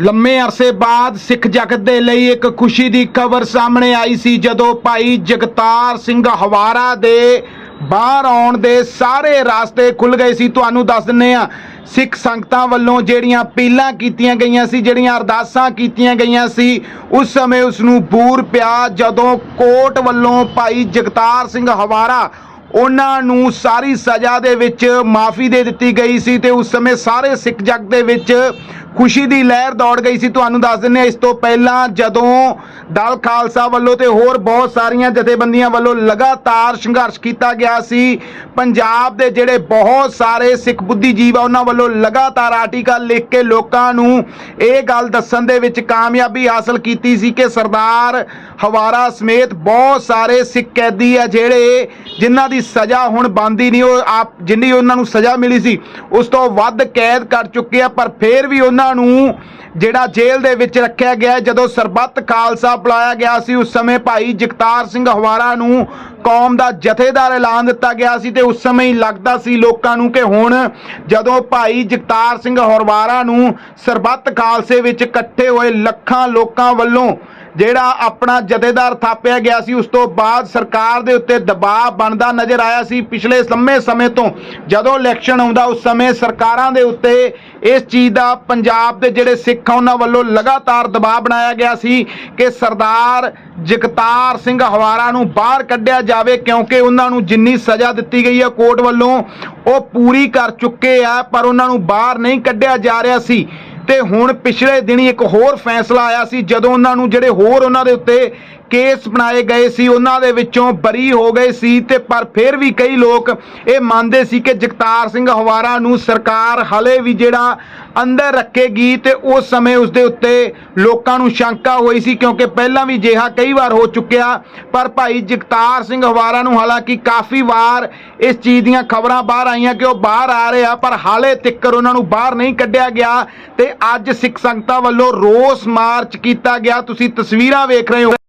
ਲੰਮੇ ਅਰਸੇ ਬਾਅਦ ਸਿੱਖ ਜਗਤ ਦੇ ਲਈ ਇੱਕ ਖੁਸ਼ੀ ਦੀ ਖਬਰ ਸਾਹਮਣੇ ਆਈ ਸੀ ਜਦੋਂ ਭਾਈ ਜਗਤਾਰ ਸਿੰਘ ਹਵਾਰਾ ਦੇ ਬਾਹਰ ਆਉਣ ਦੇ ਸਾਰੇ ਰਾਸਤੇ ਖੁੱਲ ਗਏ ਸੀ। ਤੁਹਾਨੂੰ ਦੱਸ ਦਿੰਨੇ ਆ ਸਿੱਖ ਸੰਗਤਾਂ ਵੱਲੋਂ ਜਿਹੜੀਆਂ ਪੀਲਾਂ ਕੀਤੀਆਂ ਗਈਆਂ ਸੀ, ਜਿਹੜੀਆਂ ਅਰਦਾਸਾਂ ਕੀਤੀਆਂ ਗਈਆਂ ਸੀ, ਉਸ ਸਮੇਂ ਉਸ ਨੂੰ ਬੂਰ ਪਿਆ ਜਦੋਂ ਕੋਰਟ ਵੱਲੋਂ ਭਾਈ ਜਗਤਾਰ ਸਿੰਘ ਹਵਾਰਾ ਉਹਨਾਂ ਨੂੰ ਸਾਰੀ ਸਜ਼ਾ ਦੇ ਵਿੱਚ ਮਾਫੀ ਦੇ ਦਿੱਤੀ ਗਈ ਸੀ ਤੇ ਉਸ ਸਮੇਂ ਸਾਰੇ ਸਿੱਖ ਜਗ ਦੇ ਵਿੱਚ ਖੁਸ਼ੀ ਦੀ ਲਹਿਰ ਦੌੜ ਗਈ ਸੀ, ਤੁਹਾਨੂੰ ਦੱਸ ਦਿੰਦੇ ਹਾਂ, ਇਸ ਤੋਂ ਪਹਿਲਾਂ ਜਦੋਂ ਦਲ ਖਾਲਸਾ ਵੱਲੋਂ ਤੇ ਹੋਰ ਬਹੁਤ ਸਾਰੀਆਂ ਜਥੇਬੰਦੀਆਂ ਵੱਲੋਂ ਲਗਾਤਾਰ ਸੰਘਰਸ਼ ਕੀਤਾ ਗਿਆ ਸੀ, ਪੰਜਾਬ ਦੇ ਜਿਹੜੇ ਬਹੁਤ ਸਾਰੇ ਸਿੱਖ ਬੁੱਧੀਜੀਵ ਆ, ਉਹਨਾਂ ਵੱਲੋਂ ਲਗਾਤਾਰ ਆਰਟੀਕਲ ਲਿਖ ਕੇ ਲੋਕਾਂ ਨੂੰ ਇਹ ਗੱਲ ਦੱਸਣ ਦੇ ਵਿੱਚ ਕਾਮਯਾਬੀ ਹਾਸਲ ਕੀਤੀ ਸੀ ਕਿ ਸਰਦਾਰ ਹਵਾਰਾ ਸਮੇਤ ਬਹੁਤ ਸਾਰੇ ਸਿੱਖ ਕੈਦੀ ਆ, ਜਿਹੜੇ ਜਿਨ੍ਹਾਂ ਦੀ ਸਜ਼ਾ ਹੁਣ ਬੰਦੀ ਨਹੀਂ, ਉਹ ਆਪ, ਜਿੰਨੀ ਉਹਨਾਂ ਨੂੰ ਸਜ਼ਾ ਮਿਲੀ ਸੀ, ਉਸ ਤੋਂ ਵੱਧ ਕੈਦ ਕਰ ਚੁੱਕੇ ਆ, ਪਰ ਫਿਰ ਵੀ ਉਹਨਾਂ ਨੂੰ ਜਿਹੜਾ ਜੇਲ੍ਹ ਦੇ ਵਿੱਚ ਰੱਖਿਆ ਗਿਆ ਜਦੋਂ ਸਰਬੱਤ ਖਾਲਸਾ ਬੁਲਾਇਆ ਗਿਆ ਸੀ, ਉਸ ਸਮੇਂ ਭਾਈ ਜਗਤਾਰ ਸਿੰਘ ਹਵਾਰਾ ਨੂੰ ਕੌਮ ਦਾ ਜਥੇਦਾਰ ਐਲਾਨ ਦਿੱਤਾ ਗਿਆ ਸੀ ਤੇ ਉਸ ਸਮੇਂ ਹੀ ਲੱਗਦਾ ਸੀ ਲੋਕਾਂ ਨੂੰ ਕਿ ਹੁਣ ਜਦੋਂ ਭਾਈ ਜਗਤਾਰ ਸਿੰਘ ਹਵਾਰਾ ਨੂੰ ਸਰਬੱਤ ਖਾਲਸੇ ਵਿੱਚ ਇਕੱਠੇ ਹੋਏ ਲੱਖਾਂ ਲੋਕਾਂ ਵੱਲੋਂ ਜਿਹੜਾ ਆਪਣਾ ਜਥੇਦਾਰ ਥਾਪਿਆ ਗਿਆ ਸੀ, ਉਸ ਤੋਂ ਬਾਅਦ ਸਰਕਾਰ ਦੇ ਉੱਤੇ ਦਬਾਅ ਬਣਦਾ ਨਜ਼ਰ ਆਇਆ ਸੀ। ਪਿਛਲੇ ਲੰਮੇ ਸਮੇਂ ਤੋਂ ਜਦੋਂ ਇਲੈਕਸ਼ਨ ਆਉਂਦਾ, ਉਸ ਸਮੇਂ ਸਰਕਾਰਾਂ ਦੇ ਉੱਤੇ ਇਸ ਚੀਜ਼ ਦਾ ਪੰਜਾਬ ਦੇ ਜਿਹੜੇ ਸਿੱਖ ਆ, ਉਹਨਾਂ ਵੱਲੋਂ ਲਗਾਤਾਰ ਦਬਾਅ ਬਣਾਇਆ ਗਿਆ ਸੀ ਕਿ ਸਰਦਾਰ ਜਗਤਾਰ ਸਿੰਘ ਹਵਾਰਾ ਨੂੰ ਬਾਹਰ ਕੱਢਿਆ ਜਾਵੇ, ਕਿਉਂਕਿ ਉਹਨਾਂ ਨੂੰ ਜਿੰਨੀ ਸਜ਼ਾ ਦਿੱਤੀ ਗਈ ਹੈ ਕੋਰਟ ਵੱਲੋਂ, ਉਹ ਪੂਰੀ ਕਰ ਚੁੱਕੇ ਆ, ਪਰ ਉਹਨਾਂ ਨੂੰ ਬਾਹਰ ਨਹੀਂ ਕੱਢਿਆ ਜਾ ਰਿਹਾ ਸੀ। ਤੇ ਹੁਣ ਪਿਛਲੇ ਦਿਨੀ ਇੱਕ ਹੋਰ ਫੈਸਲਾ ਆਇਆ ਸੀ, ਜਦੋਂ ਉਹਨਾਂ ਨੂੰ ਜਿਹੜੇ ਹੋਰ ਉਹਨਾਂ ਦੇ ਉੱਤੇ ਕੇਸ ਬਣਾਏ ਗਏ ਸੀ, ਉਹਨਾਂ ਦੇ ਵਿੱਚੋਂ ਬਰੀ ਹੋ ਗਏ ਸੀ ਤੇ ਪਰ ਫਿਰ ਵੀ ਕਈ ਲੋਕ ਇਹ ਮੰਨਦੇ ਸੀ ਕਿ ਜਗਤਾਰ ਸਿੰਘ ਹਵਾਰਾ ਨੂੰ ਸਰਕਾਰ ਹਲੇ ਵੀ ਜਿਹੜਾ ਅੰਦਰ ਰੱਖੇਗੀ ਤੇ ਉਸ ਸਮੇਂ ਉਸ ਦੇ ਉੱਤੇ ਲੋਕਾਂ ਨੂੰ ਸ਼ੰਕਾ ਹੋਈ ਸੀ ਕਿਉਂਕਿ ਪਹਿਲਾਂ ਵੀ ਜਿਹਾ ਕਈ ਵਾਰ ਹੋ ਚੁੱਕਿਆ, ਪਰ ਭਾਈ ਜਗਤਾਰ ਸਿੰਘ ਹਵਾਰਾ ਨੂੰ ਹਾਲਾਂਕਿ ਕਾਫੀ ਵਾਰ ਇਸ ਚੀਜ਼ ਦੀਆਂ ਖਬਰਾਂ ਬਾਹਰ ਆਈਆਂ ਕਿ ਉਹ ਬਾਹਰ ਆ ਰਿਹਾ, ਪਰ ਹਾਲੇ ਤੱਕਰ ਉਹਨਾਂ ਨੂੰ ਬਾਹਰ ਨਹੀਂ ਕੱਢਿਆ ਗਿਆ ਤੇ ਅੱਜ ਸਿੱਖ ਸੰਗਤਾਂ ਵੱਲੋਂ ਰੋਸ ਮਾਰਚ ਕੀਤਾ ਗਿਆ। ਤੁਸੀਂ ਤਸਵੀਰਾਂ ਵੇਖ ਰਹੇ ਹੋ।